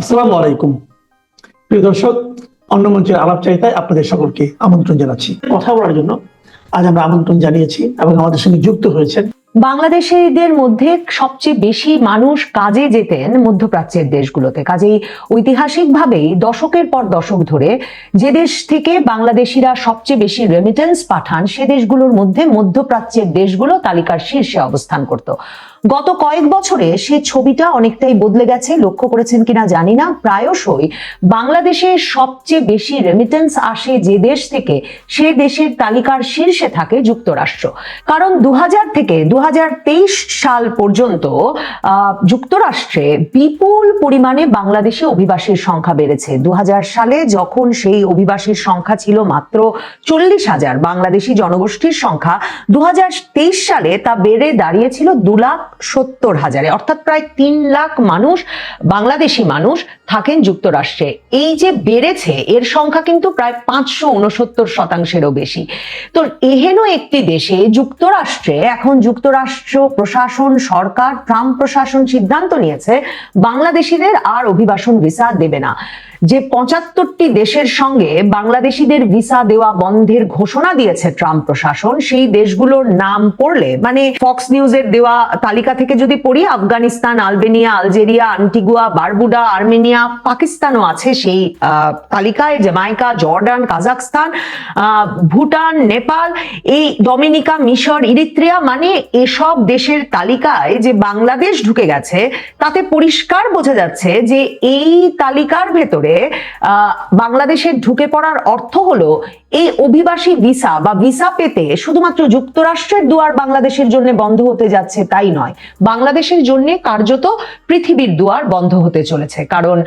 আসসালামু আলাইকুম। প্রিয় দর্শক, অন্য মঞ্চের আলাপ চাইতায় আপনাদের সকলকে আমন্ত্রণ জানাচ্ছি। কথা বলার জন্য আজ আমরা আমন্ত্রণ জানিয়েছি এবং আমাদের সঙ্গে যুক্ত হয়েছেন বাংলাদেশিদের মধ্যে সবচেয়ে বেশি মানুষ কাজে যেতেন মধ্যপ্রাচ্যের দেশগুলোতে। কাজেই ঐতিহাসিকভাবেই দশকের পর দশক ধরে যে দেশ থেকে বাংলাদেশিরা সবচেয়ে বেশি রেমিটেন্স পাঠান, সে দেশগুলোর মধ্যে মধ্যপ্রাচ্যের দেশগুলো তালিকার শীর্ষে অবস্থান করত। গত কয়েক বছরে সে ছবিটা অনেকটাই বদলে গেছে, লক্ষ্য করেছেন কিনা জানি না। প্রায়শই বাংলাদেশে সবচেয়ে বেশি রেমিটেন্স আসে যে দেশ থেকে, সে দেশের তালিকার শীর্ষে থাকে যুক্তরাষ্ট্র। কারণ দু হাজার থেকে দু সাল পর্যন্ত যুক্তরাষ্ট্রে বিপুল পরিমাণে বাংলাদেশি অভিবাসীর সংখ্যা বেড়েছে। দু সালে যখন সেই অভিবাসীর সংখ্যা ছিল মাত্র চল্লিশ হাজার, বাংলাদেশি জনগোষ্ঠীর সংখ্যা দু সালে তা বেড়ে দাঁড়িয়েছিল দু লাখ সত্তর হাজারে। অর্থাৎ প্রায় তিন লাখ মানুষ, বাংলাদেশি মানুষ থাকেন যুক্তরাষ্ট্রে। এই যে বেড়েছে, এর সংখ্যা কিন্তু প্রায় পাঁচশো উনসত্তর শতাংশেরও বেশি। তো এহেন একটি দেশে যুক্তরাষ্ট্রে এখন যুক্তরাষ্ট্র প্রশাসন সরকার ট্রাম্প প্রশাসন সিদ্ধান্ত নিয়েছে বাংলাদেশিদের আর অভিবাসন ভিসা দেবে না। যে পঁচাত্তরটি দেশের সঙ্গে বাংলাদেশিদের ভিসা দেওয়া বন্ধের ঘোষণা দিয়েছে ট্রাম্প প্রশাসন, সেই দেশগুলোর নাম পড়লে মানে ফক্স নিউজের দেওয়া তালিকা থেকে যদি পড়ি, Afghanistan, Albania, Algeria, Antigua, Barbuda, Armenia, পাকিস্তানও আছে সেই তালিকায় Jamaica Jordan Kazakhstan Bhutan, Nepal, এই ডমিনিকা, মিশর, ইরিত্রিয়া মানে এসব দেশের তালিকায় যে বাংলাদেশ ঢুকে গেছে, তাতে পরিষ্কার বোঝা যাচ্ছে যে এই তালিকার ভেতরে আহ, বাংলাদেশের ঢুকে পড়ার অর্থ হলো এই অভিবাসী ভিসা বা ভিসা পেতে শুধুমাত্র যুক্তরাষ্ট্রের দুয়ার বাংলাদেশের জন্য বন্ধ হতে যাচ্ছে তাই নয়, বাংলাদেশের জন্য কার্যত পৃথিবীর দুয়ার বন্ধ হতে চলেছে। কারণ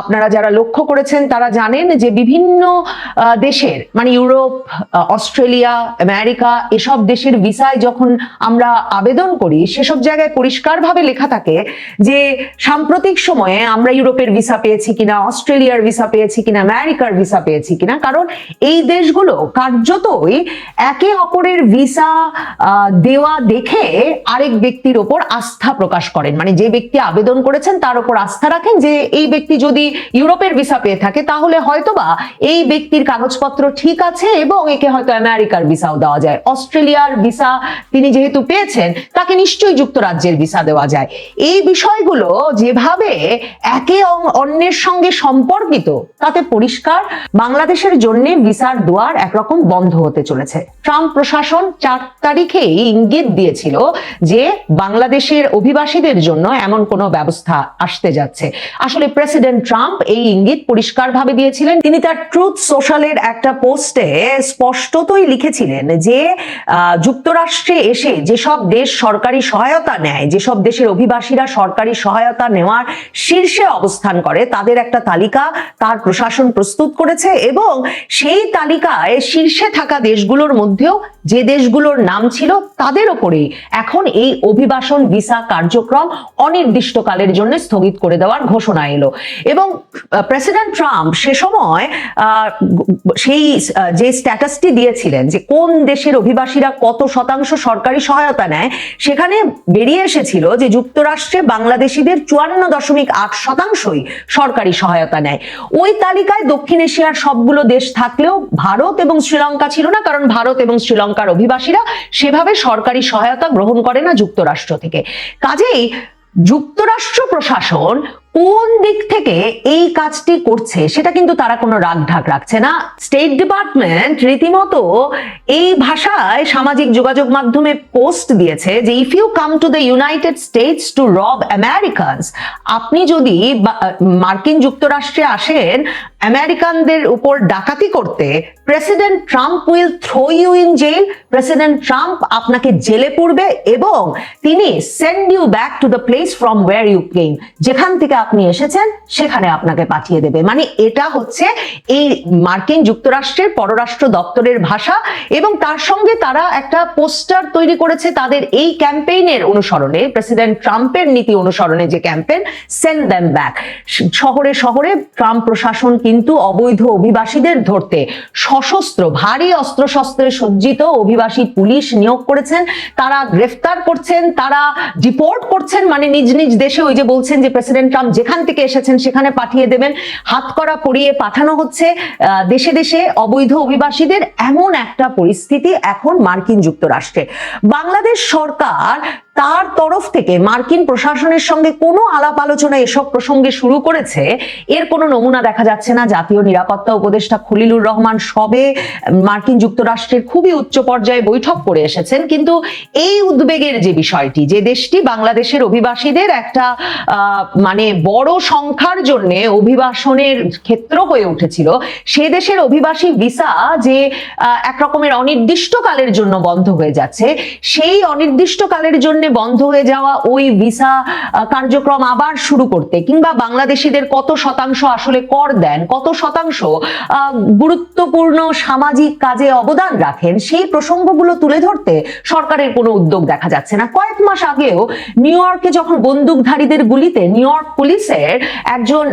আপনারা যারা লক্ষ্য করেছেন তারা জানেন যে বিভিন্ন দেশের মানে ইউরোপ অস্ট্রেলিয়া, আমেরিকা এসব দেশের ভিসায় যখন আমরা আবেদন করি, সেসব জায়গায় পরিষ্কারভাবে লেখা থাকে যে সাম্প্রতিক সময়ে আমরা ইউরোপের ভিসা পেয়েছি কিনা, অস্ট্রেলিয়ার ভিসা পেয়েছি কিনা, আমেরিকার ভিসা পেয়েছি কিনা। কারণ এই দেশগুলো কার্যতই একে অপরের ভিসা দেওয়া দেখে আরেক ব্যক্তির ওপর আস্থা প্রকাশ করেন। মানে যে ব্যক্তি আবেদন করেছেন তার উপর আস্থা রাখেন যে এই ব্যক্তি যদি ইউরোপের ভিসা পেয়ে থাকে তাহলে হয়তোবা এই ব্যক্তির কাগজপত্র ঠিক আছে এবং একে হয়তো আমেরিকার ভিসাও দেওয়া যায়। অস্ট্রেলিয়ার ভিসা তিনি যেহেতু পেয়েছেন, তাকে নিশ্চয়ই যুক্তরাজ্যের ভিসা দেওয়া যায়। এই বিষয়গুলো যেভাবে একে অন্যের সঙ্গে সম্পর্কিত, তাতে পরিষ্কার বাংলাদেশের জন্য ভিসার দুয়ার একরকম বন্ধ হতে চলেছে। ট্রাম্প প্রশাসন চার তারিখে ইঙ্গিত দিয়েছিল যে বাংলাদেশের অভিবাসীদের জন্য এমন কোনো ব্যবস্থা আসতে যাচ্ছে। আসলে প্রেসিডেন্ট ট্রাম্প এই ইঙ্গিত পরিষ্কারভাবে দিয়েছিলেন। তিনি তার ট্রুথ সোশ্যালের একটা পোস্টে স্পষ্টতই লিখেছিলেন যে যুক্তরাষ্ট্রে এসে যেসব দেশ সরকারি সহায়তা নেয়, যেসব দেশের অভিবাসীরা সরকারি সহায়তা নেওয়ার শীর্ষে অবস্থান করে, তাদের একটা তালিকা তার প্রশাসন প্রস্তুত করেছে এবং সেই তালিকায় শীর্ষে থাকা দেশগুলোর মধ্যেও যে দেশগুলোর নাম ছিল তাদের ওপরেই এখন এই অভিবাসন ভিসা কার্যক্রম অনির্দিষ্টকালের জন্য স্থগিত করে দেওয়ার ঘোষণা এলো। এবং প্রেসিডেন্ট ট্রাম্প সে সময় সেই যে স্ট্যাটাসটি দিয়েছিলেন যে কোন দেশের অভিবাসীরা কত শতাংশ সরকারি সহায়তা নেয়, সেখানে বেরিয়ে এসেছিল যে যুক্তরাষ্ট্রে বাংলাদেশিদের চুয়ান্ন দশমিক আট শতাংশই সরকারি সহায়তা নেয়। ওই তালিকায় দক্ষিণ এশিয়ার সবগুলো দেশ থাকলেও ভারত এবং শ্রীলঙ্কা ছিল না, কারণ ভারত এবং শ্রীলঙ্কার অভিবাসীরা সেভাবে সরকারি সহায়তা গ্রহণ করে না যুক্তরাষ্ট্র থেকে। কাজেই যুক্তরাষ্ট্র প্রশাসন কোন দিক থেকে এই কাজটি করছে সেটা কিন্তু তারা কোনো রাগ ঢাক রাখছে না। স্টেট ডিপার্টমেন্ট রীতিমতো এই ভাষায় সামাজিক যোগাযোগ মাধ্যমে পোস্ট দিয়েছে যে if you come to the United States to rob Americans আপনি যদি মার্কিন যুক্তরাষ্ট্রে আসেন, আমেরিকানদের উপর ডাকাতি করতে president Trump will throw you in jail president Trump আপনাকে জেলে পড়বে এবং তিনি send you back to the place from where you came যেখান থেকে আপনি এসেছেন, সেখানে আপনাকে পাঠিয়ে দেবে। মানে এটা হচ্ছে এই মার্কিন যুক্তরাষ্ট্রের পররাষ্ট্র দপ্তরের ভাষা এবং তার সঙ্গে তারা একটা পোস্টার তৈরি করেছে তাদের এই ক্যাম্পেইনের অনুসরণে, প্রেসিডেন্ট ট্রাম্পের নীতি অনুসরণে যে ক্যাম্পেইন, সেন্ড দ্যাম ব্যাক। শহরে শহরে ট্রাম্প প্রশাসন কিন্তু অবৈধ অভিবাসীদের ধরতে সশস্ত্র, ভারী অস্ত্রশস্ত্রে সজ্জিত অভিবাসী পুলিশ নিয়োগ করেছেন, তারা গ্রেফতার করছেন, তারা ডিপোর্ট করছেন মানে নিজ নিজ দেশে ওই যে বলছেন যে প্রেসিডেন্ট ট্রাম্প যেখান থেকে এসেছেন সেখানে পাঠিয়ে দেবেন। হাত করা পরিয়ে পাঠানো হচ্ছে। দেশে দেশে অবৈধ অভিবাসীদের এমন একটা পরিস্থিতি এখন মার্কিন যুক্তরাষ্ট্রে। বাংলাদেশ সরকার তার তরফ থেকে মার্কিন প্রশাসনের সঙ্গে কোনো আলাপ আলোচনা এসব প্রসঙ্গে শুরু করেছে এর কোনো নমুনা দেখা যাচ্ছে না। জাতীয় নিরাপত্তা উপদেষ্টা খলিলুর রহমান সবে মার্কিন যুক্তরাষ্ট্রের খুবই উচ্চ পর্যায়ে বৈঠক করে এসেছেন। কিন্তু এই উদ্বেগের যে বিষয়টি যে দেশটি বাংলাদেশের অভিবাসীদের একটা মানে বড় সংখ্যার জন্য অভিবাসনের ক্ষেত্র হয়ে উঠেছিল সে দেশের অভিবাসী ভিসা যে আহ, এক রকমের অনির্দিষ্টকালের জন্য বন্ধ হয়ে যাচ্ছে সেই অনির্দিষ্টকালের জন্য বন্ধ হয়ে যাওয়া ওই ভিসা কার্যক্রম আবার শুরু করতে কিংবা বাংলাদেশিদের কত শতাংশ আসলে কর দেন, কত শতাংশ গুরুত্বপূর্ণ সামাজিক কাজে অবদান রাখেন, সেই প্রসঙ্গগুলো তুলে ধরতে সরকারের কোনো উদ্যোগ দেখা যাচ্ছে না। কয়েক মাস আগেও নিউ ইয়র্কে যখন বন্দুকধারীদের গুলিতে নিউ ইয়র্ক পুলিশের একজন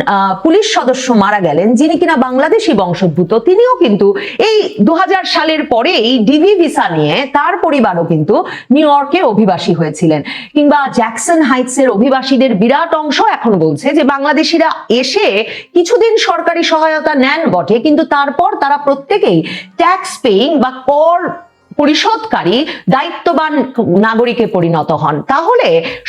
পুলিশ সদস্য মারা গেলেন, যিনি কিনা বাংলাদেশি বংশোদ্ভূত, তিনিও কিন্তু এই দু হাজার সালের পরেই ডিভি ভিসা নিয়ে তার পরিবারও কিন্তু নিউ ইয়র্কে অভিবাসী হয়েছিলেন কিংবা জ্যাকসন হাইটস এর অভিবাসীদের বিরাট অংশ এখন বলছে যে বাংলাদেশিরা এসে কিছুদিন সরকারি সহায়তা নেন বটে, কিন্তু তারপর তারা প্রত্যেকেই ট্যাক্স পেইং বা কর পরিশোধকারী দায়িত্ববান নাগরিকে পরিণত হন। তাহলে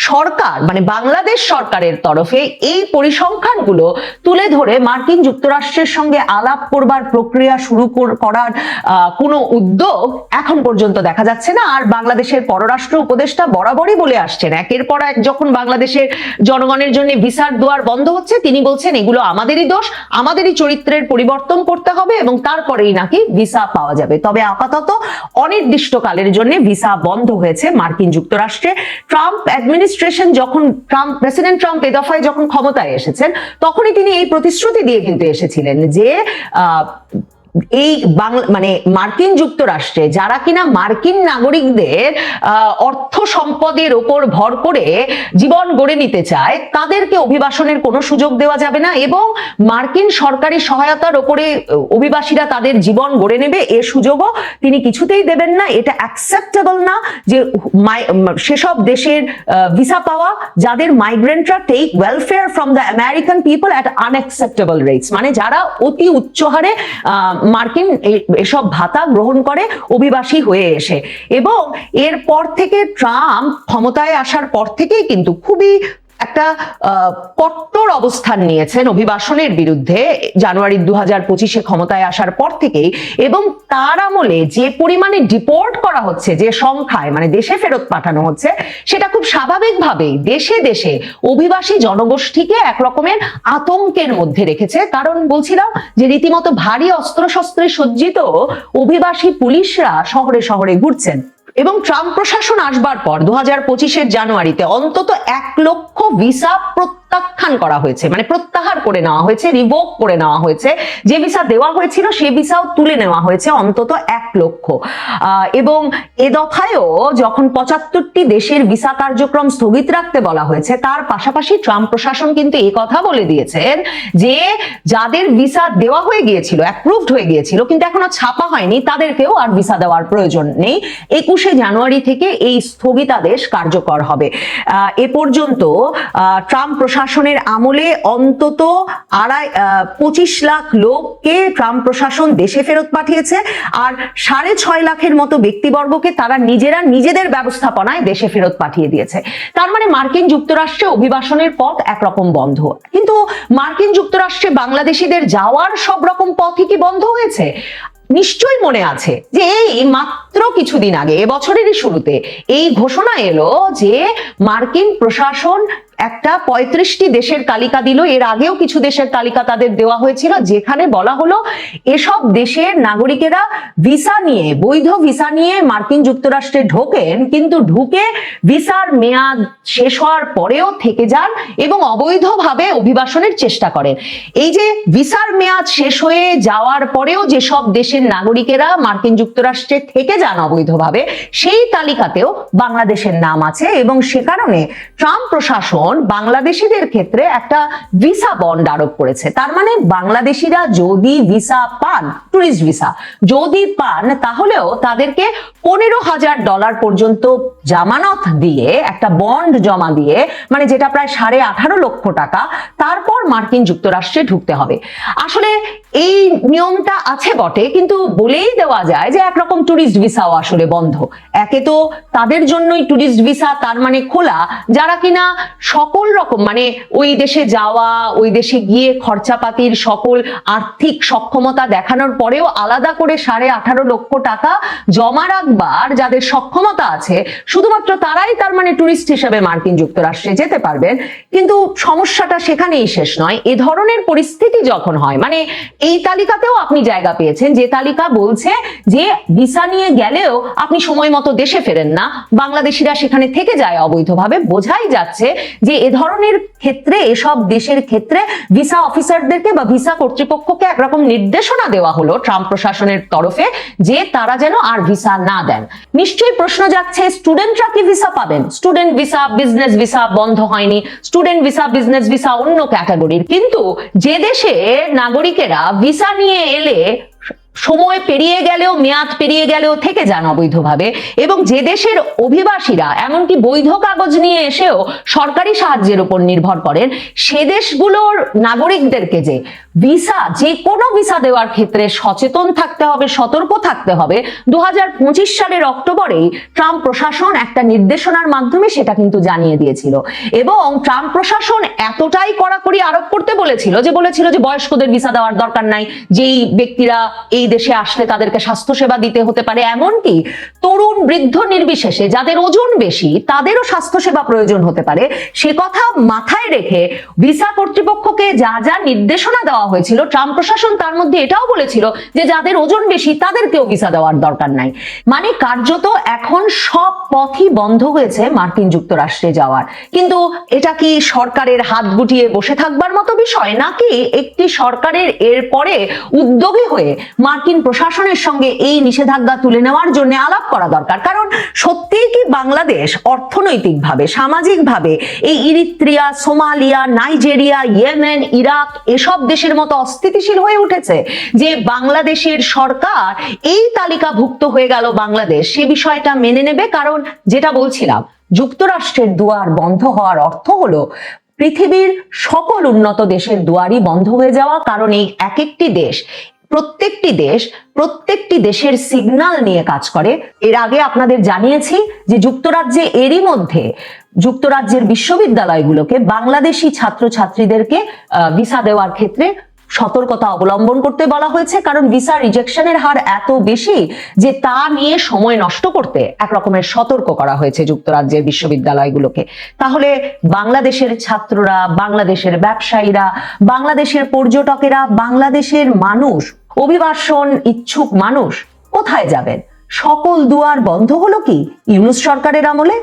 সরকার মানে বাংলাদেশ সরকারের তরফে এই পরিসংখ্যানগুলো তুলে ধরে মার্কিন যুক্তরাষ্ট্রের সঙ্গে আলাপ করবার প্রক্রিয়া শুরু করার কোনো উদ্যোগ এখন পর্যন্ত দেখা যাচ্ছে না। আর বাংলাদেশের পররাষ্ট্র উপদেষ্টা বরাবরই বলে আসছেন, একের পর এক যখন বাংলাদেশের জনগণের জন্য ভিসার দুয়ার বন্ধ হচ্ছে, তিনি বলছেন, এগুলো আমাদেরই দোষ, আমাদেরই চরিত্রের পরিবর্তন করতে হবে এবং তারপরেই নাকি ভিসা পাওয়া যাবে। তবে আপাতত অনির্দিষ্টকালের জন্য ভিসা বন্ধ হয়েছে মার্কিন যুক্তরাষ্ট্রে। ট্রাম্প অ্যাডমিনিস্ট্রেশন যখন ট্রাম্প, প্রেসিডেন্ট ট্রাম্প এ দফায় যখন ক্ষমতায় এসেছেন, তখনই তিনি এই প্রতিশ্রুতি দিয়ে কিন্তু এসেছিলেন যে এই বাংলা মানে মার্কিন যুক্তরাষ্ট্রে, যারা কিনা মার্কিন নাগরিকদের অর্থ সম্পদের ওপর ভর করে জীবন গড়ে নিতে চায়, তাদেরকে অভিবাসনের কোনো সুযোগ দেওয়া যাবে না এবং মার্কিন সরকারি সহায়তার ওপরে অভিবাসীরা তাদের জীবন গড়ে নেবে, এ সুযোগও তিনি কিছুতেই দেবেন না। এটা অ্যাকসেপ্টেবল না যে সেসব দেশের ভিসা পাওয়া, যাদের মাইগ্রেন্টরা take welfare from the American people at unacceptable rates মানে যারা অতি উচ্চ হারে মার্কিন এসব ভাতা গ্রহণ করে অভিবাসী হয়ে এসে। এবং এরপর থেকে ট্রাম্প ক্ষমতায় আসার পর থেকেই কিন্তু খুবই একটা কট্টর অবস্থান নিয়েছেন অভিবাসনের বিরুদ্ধে জানুয়ারি দু হাজার পঁচিশে ক্ষমতায় আসার পর থেকেই এবং তার আমলে যে পরিমাণে ডিপোর্ট করা হচ্ছে, যে সংখ্যায় মানে দেশে ফেরত পাঠানো হচ্ছে, সেটা খুব স্বাভাবিকভাবেই দেশে দেশে অভিবাসী জনগোষ্ঠীকে এক রকমের আতঙ্কের মধ্যে রেখেছে। কারণ বলছিলাম যে রীতিমতো ভারী অস্ত্রশস্ত্রে সজ্জিত অভিবাসী পুলিশরা শহরে শহরে ঘুরছেন। এবং ট্রাম্প প্রশাসন আসবার পর দু হাজার পঁচিশের জানুয়ারিতে অন্তত এক লক্ষ ভিসা প্রত্যাখ্যান করা হয়েছে মানে প্রত্যাহার করে নেওয়া হয়েছে রিভোক করে নেওয়া হয়েছে। যে ভিসা দেওয়া হয়েছিল, সে ভিসাও তুলে নেওয়া হয়েছে অন্তত এক লক্ষ। এবং এ দফায়ও যখন পঁচাত্তরটি দেশের ভিসা কার্যক্রম স্থগিত রাখতে বলা হয়েছে, তার পাশাপাশি ট্রাম্প প্রশাসন কিন্তু এই কথা বলে দিয়েছেন যে যাদের ভিসা দেওয়া হয়ে গিয়েছিল অ্যাপ্রুভড হয়ে গিয়েছিল, কিন্তু এখনও ছাপা হয়নি, তাদেরকেও আর ভিসা দেওয়ার প্রয়োজন নেই। একুশে জানুয়ারি থেকে এই স্থগিতাদেশ কার্যকর হবে। এ পর্যন্ত ট্রাম্প প্রশাসনের আমলে অন্তত আড়াই পঁচিশ লাখ লোককে ট্রাম্প প্রশাসন দেশে ফেরত পাঠিয়েছে আর সাড়ে ছয় লাখের মতো ব্যক্তিবর্গকে তারা নিজেরা নিজেদের ব্যবস্থাপনায় দেশে ফেরত পাঠিয়ে দিয়েছে। তার মানে মার্কিন যুক্তরাষ্ট্রে অভিবাসনের পথ একরকম বন্ধ। কিন্তু মার্কিন যুক্তরাষ্ট্রে বাংলাদেশিদের যাওয়ার সব রকম পথই কি বন্ধ হয়েছে? নিশ্চয়ই মনে আছে যে এই মাত্র কিছুদিন আগে, এবছরেরই শুরুতে এই ঘোষণা এলো যে মার্কিন প্রশাসন একটা পঁয়ত্রিশটি দেশের তালিকা দিল। এর আগেও কিছু দেশের তালিকা তাদের দেওয়া হয়েছিল, যেখানে বলা হলো এসব দেশের নাগরিকেরা ভিসা নিয়ে, বৈধ ভিসা নিয়ে মার্কিন যুক্তরাষ্ট্রে ঢোকেন, কিন্তু ঢুকে ভিসার মেয়াদ শেষ হওয়ার পরেও থেকে যান এবং অবৈধভাবে অভিবাসনের চেষ্টা করেন। এই যে ভিসার মেয়াদ শেষ হয়ে যাওয়ার পরেও যেসব দেশের নাগরিকেরা মার্কিন যুক্তরাষ্ট্রে থেকে যান অবৈধভাবে, সেই তালিকাতেও বাংলাদেশের নাম আছে এবং সে কারণে ট্রাম্প প্রশাসন এখন বাংলাদেশিদের ক্ষেত্রে একটা ভিসা বন্ড আরোপ করেছে। তার মানে বাংলাদেশিরা যদি ভিসা পান টুরিস্ট ভিসা যদি পান, তাহলেও তাদেরকে পনেরো হাজার ডলার পর্যন্ত জামানত দিয়ে, একটা বন্ড জমা দিয়ে মানে যেটা প্রায় সাড়ে আঠারো লক্ষ টাকা, তারপর মার্কিন যুক্তরাষ্ট্রে ঢুকতে হবে। আসলে এই নিয়মটা আছে বটে, কিন্তু বলেই দেওয়া যায় যে একরকম ট্যুরিস্ট ভিসাও আসলে বন্ধ। একে তো তাদের জন্যই ট্যুরিস্ট ভিসা তার মানে খোলা, যারা কিনা সকল রকম মানে ওই দেশে যাওয়া, ওই দেশে গিয়ে খরচাপাতির সকল আর্থিক সক্ষমতা দেখানোর পরেও আলাদা করে সাড়ে আঠারো লক্ষ টাকা জমা রাখবার যাদের সক্ষমতা আছে শুধুমাত্র তারাই তার মানে ট্যুরিস্ট হিসেবে মার্কিন যুক্তরাষ্ট্রে যেতে পারবেন, কিন্তু সমস্যাটা সেখানেই শেষ নয়। এ ধরনের পরিস্থিতি যখন হয় মানে এই তালিকাতেও আপনি জায়গা পেয়েছেন, যে তালিকা বলছে যে ভিসা নিয়ে গেলেও আপনি সময় মতো দেশে ফেরেন না। বাংলাদেশিরা সেখানে থেকে যায় অবৈধভাবে। বোঝাই যাচ্ছে যে এ ধরনের ক্ষেত্রে, এসব দেশের ক্ষেত্রে ভিসা অফিসারদেরকে বা ভিসা কর্তৃপক্ষকে একরকম নির্দেশনা দেওয়া হলো ট্রাম্প প্রশাসনের তরফে, যে তারা যেন আর ভিসা না দেন। নিশ্চয়ই প্রশ্ন যাচ্ছে স্টুডেন্টরা কি ভিসা পাবেন? স্টুডেন্ট ভিসা বিজনেস ভিসা বন্ধ হয়নি। স্টুডেন্ট ভিসা বিজনেস ভিসা অন্য ক্যাটাগরির কিন্তু যে দেশে নাগরিকেরা ভিসা নিয়ে এলে সময় পেরিয়ে গেলেও, মেয়াদ পেরিয়ে গেলেও থেকে যান অবৈধভাবে। এবং যে দেশের অভিবাসীরা, এমনকি বৈধ কাগজ নিয়ে এসেও সরকারি সাহায্যের উপর নির্ভর করেন, সে দেশগুলোর নাগরিকদেরকে যে ভিসা, যে কোনো ভিসা দেওয়ার ক্ষেত্রে সচেতন থাকতে হবে, সতর্ক থাকতে হবে। দু হাজার পঁচিশ সালের অক্টোবরেই ট্রাম্প প্রশাসন একটা নির্দেশনার মাধ্যমে সেটা কিন্তু জানিয়ে দিয়েছিল। এবং ট্রাম্প প্রশাসন এতটাই কড়াকড়ি আরোপ করতে বলেছিল যে বলেছিল যে বয়স্কদের ভিসা দেওয়ার দরকার নাই, যেই ব্যক্তিরা এই দেশে আসলে তাদেরকে স্বাস্থ্যসেবা দিতে হতে পারে। এমনকি তরুণ বৃদ্ধ নির্বিশেষে যাদের ওজন বেশি, তাদেরও স্বাস্থ্যসেবা প্রয়োজন হতে পারে। সে কথা মাথায় রেখে ভিসা কর্তৃপক্ষকে যা যা নির্দেশনা দেওয়া হয়েছিল। ট্রাম্প প্রশাসন তার মধ্যে এটাও বলেছিল যে যাদের ওজন বেশি তাদেরকেও ভিসা দেওয়ার দরকার নাই। মানে কার্যত এখন সব পথই বন্ধ হয়েছে মার্কিন যুক্তরাষ্ট্রে যাওয়ার। কিন্তু এটা কি সরকারের হাত গুটিয়ে বসে থাকবার মতো বিষয়, নাকি একটি সরকারের এরপরে উদ্যোগী হয়ে মার্কিন প্রশাসনের সঙ্গে এই নিষেধাজ্ঞা তুলে নেওয়ার জন্য আলাপ করা দরকার? কারণ সত্যিই কি বাংলাদেশ অর্থনৈতিকভাবে, সামাজিকভাবে এই Eritrea, Somalia, Nigeria, Yemen, Iraq, এসব দেশের মতো অস্থিতিশীল হয়ে উঠেছে যে বাংলাদেশের সরকার এই তালিকাভুক্ত হয়ে গেল বাংলাদেশ। সে বিষয়টা মেনে নেবে, কারণ যেটা বলছিলাম, যুক্তরাষ্ট্রের দুয়ার বন্ধ হওয়ার অর্থ হলো পৃথিবীর সকল উন্নত দেশের দুয়ারই বন্ধ হয়ে যাওয়া, কারণ এই এক একটি দেশ প্রত্যেকটি দেশ, প্রত্যেকটি দেশের সিগনাল নিয়ে কাজ করে। এর আগে আপনাদের জানিয়েছি যে যুক্তরাজ্যে এরই মধ্যে যুক্তরাজ্যের বিশ্ববিদ্যালয়গুলোকে বাংলাদেশি ছাত্রছাত্রীদেরকে ভিসা দেওয়ার ক্ষেত্রে সতর্কতা অবলম্বন করতে বলা হয়েছে, কারণ ভিসা রিজেকশনের হার এত বেশি যে তা নিয়ে সময় নষ্ট করতে এক রকমের সতর্ক করা হয়েছে যুক্তরাজ্যের বিশ্ববিদ্যালয়গুলোকে। তাহলে বাংলাদেশের ছাত্ররা, বাংলাদেশের ব্যবসায়ীরা, বাংলাদেশের পর্যটকেরা, বাংলাদেশের মানুষ, অভিবাসন ইচ্ছুক মানুষ কোথায় যাবেন? সকল দুয়ার বন্ধ হলো কি ইউনুস সরকারের আমলে?